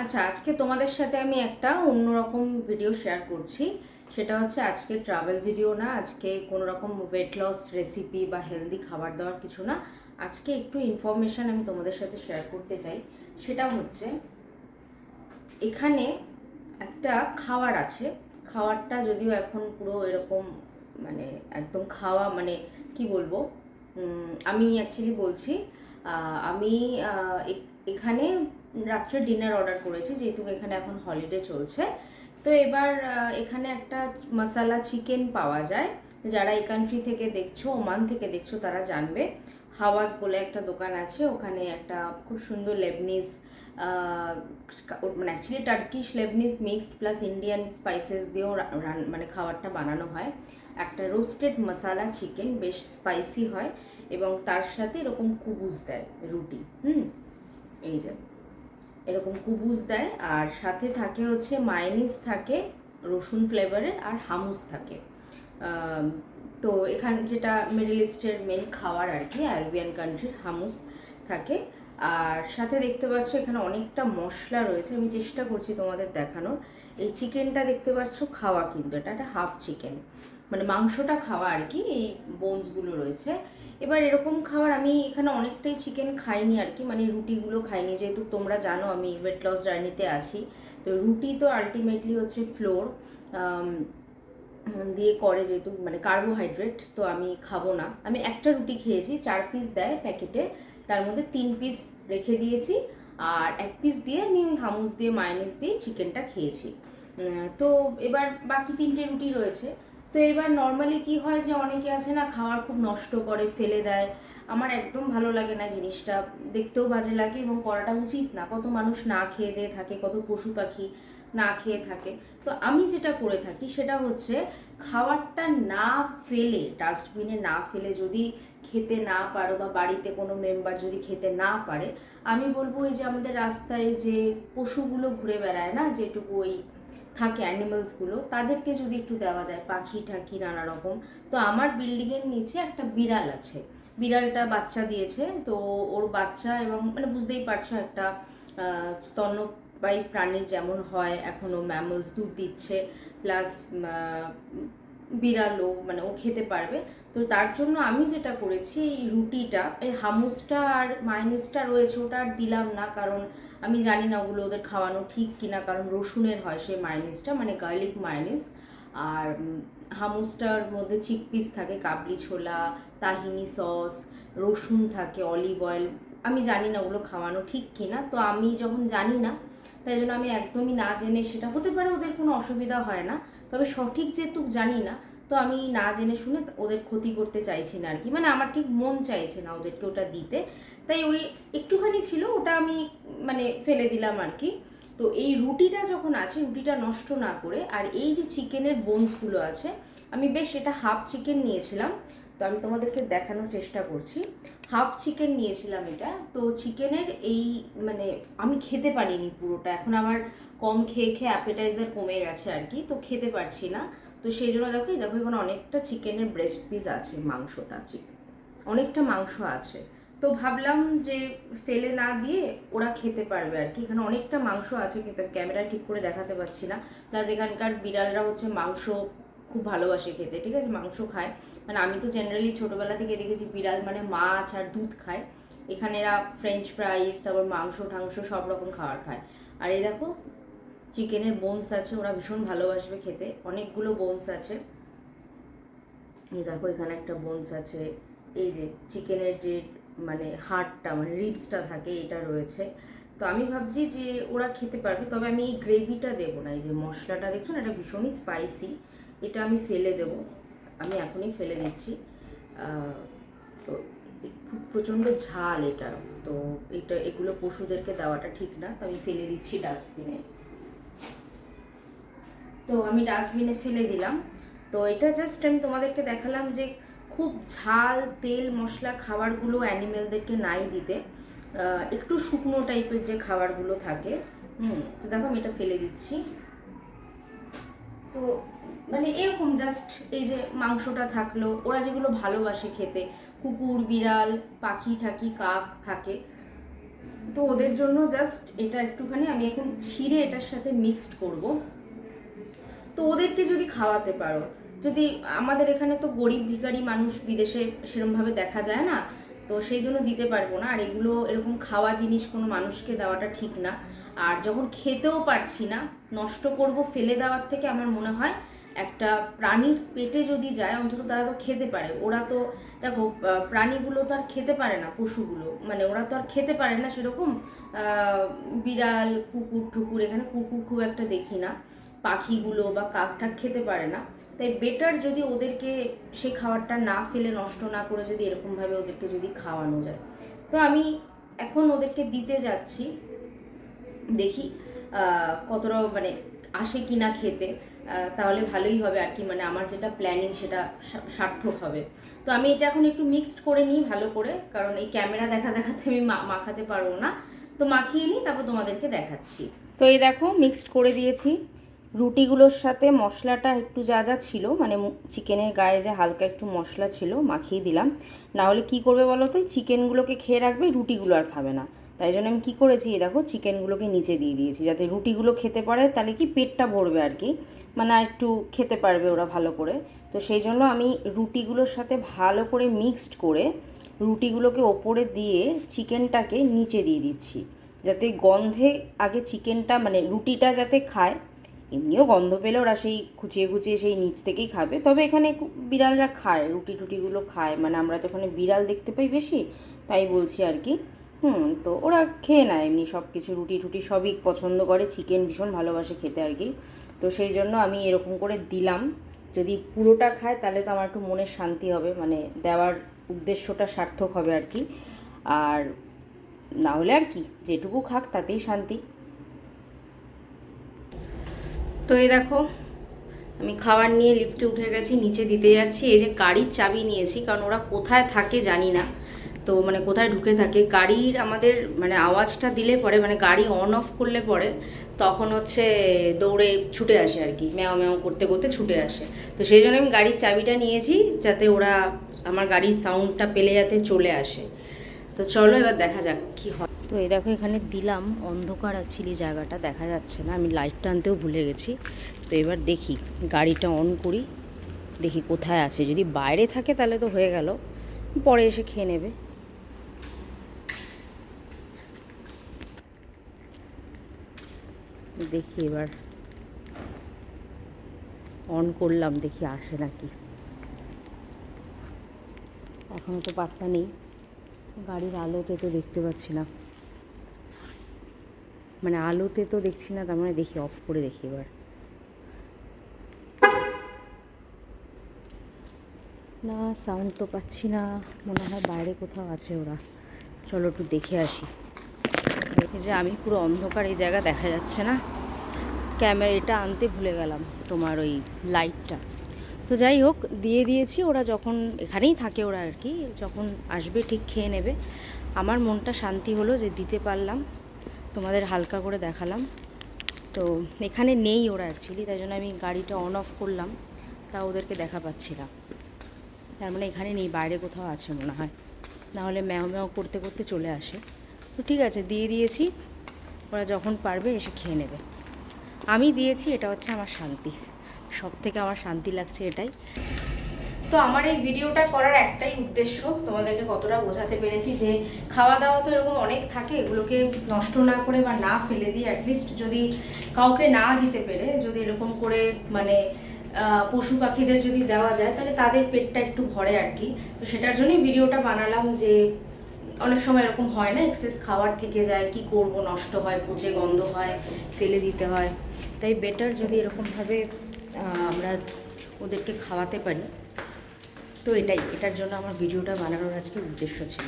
আচ্ছা আজকে তোমাদের সাথে আমি একটা অন্যরকম ভিডিও শেয়ার করছি। সেটা হচ্ছে আজকে ট্রাভেল ভিডিও না, আজকে কোনো রকম ওয়েট লস রেসিপি বা হেলদি খাবার দাবার কিছু না। আজকে একটু ইনফরমেশান আমি তোমাদের সাথে শেয়ার করতে চাই। সেটা হচ্ছে, এখানে একটা খাবার আছে। খাবারটা যদিও এখন পুরো এরকম মানে একদম খাওয়া মানে কি বলব? আমি অ্যাকচুয়ালি বলছি আমি এখানে রাত্রে ডিনার অর্ডার করেছি, যেহেতু এখানে এখন হলিডে চলছে। তো এবার এখানে একটা মশালা চিকেন পাওয়া যায়। যারা এই কান্ট্রি থেকে দেখছ ওমান থেকে দেখছ, তারা জানবে। হাওয়াজ বলে একটা দোকান আছে, ওখানে একটা খুব সুন্দর লেবনিজ মানে actually Turkish Lebanese mixed plus Indian spices দিয়েও মানে খাবারটা বানানো হয়। একটা রোস্টেড মশালা চিকেন বেশ স্পাইসি হয় এবং তার সাথে এরকম কুবুস দেয়, রুটি, হুম? এই যে। এরকম কুবুজ দেয়, আর সাথে থাকে হচ্ছে মাইনিস থাকে, রসুন ফ্লেভারের আর হামুস থাকে। তো এখানে যেটা মিডল ইস্টের মেন খাবার আর কি, আরবিয়ান কান্ট্রির হামুস থাকে। আর সাথে দেখতে পাচ্ছ এখানে অনেকটা মশলা রয়েছে, আমি চেষ্টা করছি তোমাদের দেখানোর। এই চিকেনটা দেখতে পাচ্ছ খাওয়া কিন্তু, এটা একটা হাফ চিকেন মানে মাংসটা খাওয়া আর কি, এই বোনসগুলো রয়েছে। এবার এরকম খাবার আমি এখানে অনেকটাই চিকেন খাইনি আর কি মানে রুটিগুলো খাইনি। যেহেতু তোমরা জানো আমি ওয়েট লস জার্নিতে আছি, তো রুটি তো আলটিমেটলি হচ্ছে ফ্লোর দিয়ে করে যেহেতু মানে কার্বোহাইড্রেট তো আমি খাব না। আমি একটা রুটি খেয়েছি, চার পিস দেয় প্যাকেটে তার মধ্যে তিন পিস রেখে দিয়েছি, আর এক পিস দিয়ে আমি হামুস দিয়ে মায়োনিজ দিয়ে চিকেনটা খেয়েছি। তো এবার বাকি তিনটে রুটি রয়েছে। তো এবার নর্মালি কি হয় যে অনেকে আছে না, খাওয়ার খুব নষ্ট করে, ফেলে দেয়। আমার একদম ভালো লাগে না জিনিসটা। দেখতেও বাজে লাগে এবং করাটা উচিত না। কত মানুষ না খেয়ে দিয়ে থাকে, কত পশু পাখি না খেয়ে থাকে। তো আমি যেটা করে থাকি সেটা হচ্ছে খাবারটা না ফেলে ডাস্টবিনে না ফেলে যদি খেতে না পারো বা বাড়িতে কোনো মেম্বার যদি খেতে না পারে, আমি বলব ওই যে আমাদের রাস্তায় যে পশুগুলো ঘুরে বেড়ায় না, যেটুকু ওই থাকে অ্যানিমালসগুলো তাদেরকে যদি একটু দেওয়া যায়, পাখি টাখি নানা রকম, তো আমার বিল্ডিংয়ের নিচে একটা বিড়াল আছে। বিড়ালটা বাচ্চা দিয়েছে, তো ওর বাচ্চা এবং মানে বুঝতেই পারছ একটা স্তন্যপায়ী প্রাণীর যেমন হয় এখনও ম্যামলস দুধ দিচ্ছে প্লাস বিড়ালও মানে ও খেতে পারবে। তো তার জন্য আমি যেটা করেছি, এই রুটিটা, এই হামুসটা আর মাইনিসটা রয়েছে, ওটা আর দিলাম না, কারণ আমি জানি না ওগুলো ওদের খাওয়ানো ঠিক কিনা, কারণ রসুনের হয় সেই মায়োনিজটা মানে গার্লিক মায়োনিজ। আর হামুসটার মধ্যে চিকপিস থাকে, কাবলি ছোলা, তাহিনি সস, রসুন থাকে, অলিভ অয়েল, আমি জানি না ওগুলো খাওয়ানো ঠিক কিনা। তো আমি যখন জানি না তাই জন্য আমি একদমই না জেনে সেটা হতে পারে ওদের কোনো অসুবিধা হয় না, তবে সঠিক যেহেতু জানি না, তো আমি না জেনে শুনে ওদের ক্ষতি করতে চাইছি না আর কি মানে আমার ঠিক মন চাইছে না ওদেরকে ওটা দিতে। তাই ওই একটুখানি ছিল, ওটা আমি মানে ফেলে দিলাম আর কি তো এই রুটিটা যখন আছে, রুটিটা নষ্ট না করে, আর এই যে চিকেনের বোনসগুলো আছে, আমি বেশ এটা হাফ চিকেন নিয়েছিলাম। তো আমি তোমাদেরকে দেখানোর চেষ্টা করছি। হাফ চিকেন নিয়েছিলাম এটা। তো চিকেনের এই মানে আমি খেতে পারিনি পুরোটা। এখন আমার কম খেয়ে খেয়ে অ্যাপেটাইজার কমে গেছে আর কি, তো খেতে পারছি না। তো সেই জন্য দেখো দেখো এখানে অনেকটা চিকেনের ব্রেস্ট পিস আছে, মাংসটা চিকেন অনেকটা মাংস আছে। তো ভাবলাম যে ফেলে না দিয়ে ওরা খেতে পারবে আর কি। এখানে অনেকটা মাংস আছে, কিন্তু ক্যামেরা ঠিক করে দেখাতে পারছি না। প্লাস এখানকার বিড়ালরা হচ্ছে মাংস খুব ভালোবাসে খেতে, ঠিক আছে? মাংস খায়। মানে আমি তো জেনারেলি ছোটোবেলা থেকে দেখেছি বিড়াল মানে মাছ আর দুধ খায়। এখানে এরা ফ্রেঞ্চ ফ্রাইস তারপর মাংস টাংস সব রকম খাবার খায়। আর এই দেখো, চিকেনের বোনস আছে, ওরা ভীষণ ভালোবাসবে খেতে। অনেকগুলো বোনস আছে। এই দেখো, এখানে একটা বোনস আছে। এই যে চিকেনের যে মানে হাড়টা মানে রিবসটা থাকে, এটা রয়েছে। তো আমি ভাবছি যে ওরা খেতে পারবে, তবে আমি এই গ্রেভিটা দেবো না। এই যে মশলাটা, দেখছ না? এটা ভীষণই স্পাইসি এটা আমি ফেলে দেবো। আমি এখনই ফেলে দিচ্ছি। তো প্রচণ্ড ঝাল এটা। তো এটা, এগুলো পশুদেরকে দেওয়াটা ঠিক না, তো আমি ফেলে দিচ্ছি ডাস্টবিনে। তো আমি ডাস্টবিনে ফেলে দিলাম। তো এটা জাস্ট আমি তোমাদেরকে দেখালাম যে খুব ঝাল, তেল, মশলা খাবারগুলো অ্যানিমেলদেরকে নাই দিতে। একটু শুকনো টাইপের যে খাবারগুলো থাকে, হুম, তো দেখো আমি এটা ফেলে দিচ্ছি। তো মানে এরকম জাস্ট এই যে মাংসটা থাকল, ওরা যেগুলো ভালোবাসে খেতে, কুকুর, বিড়াল, পাখি, ঠাকি, কাক থাকে। তো ওদের জন্য জাস্ট এটা একটুখানি, আমি এখন ছিঁড়ে এটার সাথে মিক্সড করব। তো ওদেরকে যদি খাওয়াতে পারো, যদি আমাদের এখানে তো গরিব ভিখারি মানুষ বিদেশে সেরমভাবে দেখা যায় না, তো সেই জন্য দিতে পারব না। আর এগুলো এরকম খাওয়া জিনিস কোনো মানুষকে দেওয়াটা ঠিক না। আর যখন খেতেও পারছি না নষ্ট করব, ফেলে দেওয়ার থেকে আমার মনে হয় একটা প্রাণীর পেটে যদি যায়, অন্তত তারা তো খেতে পারে। ওরা তো, দেখো প্রাণীগুলো তো আর খেতে পারে না, পশুগুলো। মানে ওরা তো আর খেতে পারে না সেরকম বিড়াল, কুকুর, ঠুকুর, এখানে কুকুর খুব একটা দেখি না। পাখিগুলো বা কাক টাক খেতে পারে না। তাই বেটার যদি ওদেরকে সে খাবারটা না ফেলে, নষ্ট না করে যদি এরকমভাবে ওদেরকে যদি খাওয়ানো যায়। তো আমি এখন ওদেরকে দিতে যাচ্ছি। দেখি। কতটা মানে আসে কি না খেতে তাহলে ভালোই হবে আর কি। মানে আমার যেটা প্ল্যানিং সেটা সার্থক হবে। তো আমি এটা এখন একটু মিক্সড করে নিই ভালো করে, কারণ এই ক্যামেরা দেখা দেখাতে আমি মাখাতে পারব না। তো মাখিয়ে নিই, তারপর তোমাদেরকে দেখাচ্ছি। তো এই দেখো মিক্সড করে দিয়েছি। রুটিগুলোর সাথে মশলাটা একটু যা যা ছিল মানে চিকেনের গায়ে যে হালকা একটু মশলা ছিল, মাখিয়ে দিলাম। না হলে কী করবে বলো তো চিকেনগুলোকে খেয়ে রাখবে, রুটিগুলো আর খাবে না। তাই জন্য আমি কী করেছি দেখো চিকেনগুলোকে নিচে দিয়ে দিয়েছি। যাতে রুটিগুলো খেতে পারে, তাহলে কি পেটটা ভরবে আর কি। মানে একটু খেতে পারবে ওরা ভালো করে। তো সেই জন্য আমি রুটিগুলোর সাথে ভালো করে মিক্সড করে রুটিগুলোকে ওপরে দিয়ে চিকেনটাকে নিচে দিয়ে দিচ্ছি। যাতে গন্ধে আগে চিকেনটা মানে রুটিটা যাতে খায়, এমনিও গন্ধ পেলে ওরা সেই খুচিয়ে খুচিয়ে সেই নিচ থেকেই খাবে। তবে এখানে বিড়ালরা খায় রুটি টুটিগুলো খায়। মানে আমরা তো ওখানে বিড়াল দেখতে পাই বেশি, তাই বলছি আর কি। হুম, তো ওরা খেয়ে নেয় এমনি সব কিছু রুটি টুটি সবই পছন্দ করে। চিকেন ভীষণ ভালোবাসে খেতে আর কি। তো সেই জন্য আমি এরকম করে দিলাম। যদি পুরোটা খায় তাহলে তো আমার একটু মনের শান্তি হবে। মানে দেওয়ার উদ্দেশ্যটা সার্থক হবে আর কি। আর না হলে আর কি, যেটুকু খাক তাতেই শান্তি। তো এই দেখো, আমি খাবার নিয়ে লিফটে উঠে গেছি, নিচে দিতে যাচ্ছি। এই যে গাড়ির চাবি নিয়েছি, কারণ ওরা কোথায় থাকে জানি না। তো মানে কোথায় ঢুকে থাকে, গাড়ির আমাদের মানে আওয়াজটা দিলে পরে মানে গাড়ি অন অফ করলে পরে তখন হচ্ছে দৌড়ে ছুটে আসে আর কি, ম্যাও ম্যাও করতে করতে ছুটে আসে। তো সেই জন্য আমি গাড়ির চাবিটা নিয়েছি যাতে ওরা আমার গাড়ির সাউন্ডটা পেলে যাতে চলে আসে। তো চলো এবার দেখা যাক কি হয়। তো এই দেখো এখানে দিলাম, অন্ধকার অ্যাকচুয়ালি জায়গাটা দেখা যাচ্ছে না, আমি লাইটটা আনতেও ভুলে গেছি। তো এবার দেখি, গাড়িটা অন করি, দেখি কোথায় আছে। যদি বাইরে থাকে তাহলে তো হয়ে গেল, পরে এসে খেয়ে নেবে। দেখি এবার। অন করলাম, দেখি আসে নাকি। এখনও তো পাত্তা নেই। গাড়ির আলোতে তো দেখতে পাচ্ছি না। মানে আলোতে তো দেখছি না, তার মানে দেখি অফ করে দেখি এবার। না সাউন্ড তো পাচ্ছি না। মনে হয় বাইরে কোথাও আছে ওরা। চলো একটু দেখে আসি। দেখে যে আমি পুরো অন্ধকার এই জায়গা দেখা যাচ্ছে না। ক্যামেরা এটা আনতে ভুলে গেলাম তোমার ওই লাইটটা তো যাই হোক, দিয়ে দিয়েছি। ওরা যখন এখানেই থাকে ওরা আর কি, যখন আসবে ঠিক খেয়ে নেবে। আমার মনটা শান্তি হলো যে দিতে পারলাম, তোমাদের হালকা করে দেখালাম। তো এখানে নেই ওরা অ্যাকচুয়ালি তাই জন্য আমি গাড়িটা অন অফ করলাম। তা ওদেরকে দেখা পাচ্ছি না। তার মানে এখানে নেই, বাইরে কোথাও আছে মনে হয়। নাহলে ম্যাও ম্যাও করতে করতে চলে আসে। তো ঠিক আছে, দিয়ে দিয়েছি। ওরা যখন পারবে এসে খেয়ে নেবে। আমি দিয়েছি, এটা হচ্ছে আমার শান্তি। সব থেকে আমার শান্তি লাগছে এটাই। তো আমার এই ভিডিওটা করার একটাই উদ্দেশ্য, তোমাদেরকে কতটা বোঝাতে পেরেছি যে খাওয়া দাওয়া তো এরকম অনেক থাকে, এগুলোকে নষ্ট না করে বা না ফেলে দিয়ে অ্যাটলিস্ট যদি কাউকে না দিতে পেরে, যদি এরকম করে মানে পশু পাখিদের যদি দেওয়া যায়, তাহলে তাদের পেটটা একটু ভরে আর কি। তো সেটার জন্যই ভিডিওটা বানালাম যে অনেক সময় এরকম হয় না এক্সেস খাবার থেকে যায়, কি করব, নষ্ট হয়, পচে গন্ধ হয়, ফেলে দিতে হয়। তাই বেটার যদি এরকমভাবে আমরা ওদেরকে খাওয়াতে পারি। তো এটাই, এটার জন্য আমার ভিডিওটা বানানোর আজকে উদ্দেশ্য ছিল।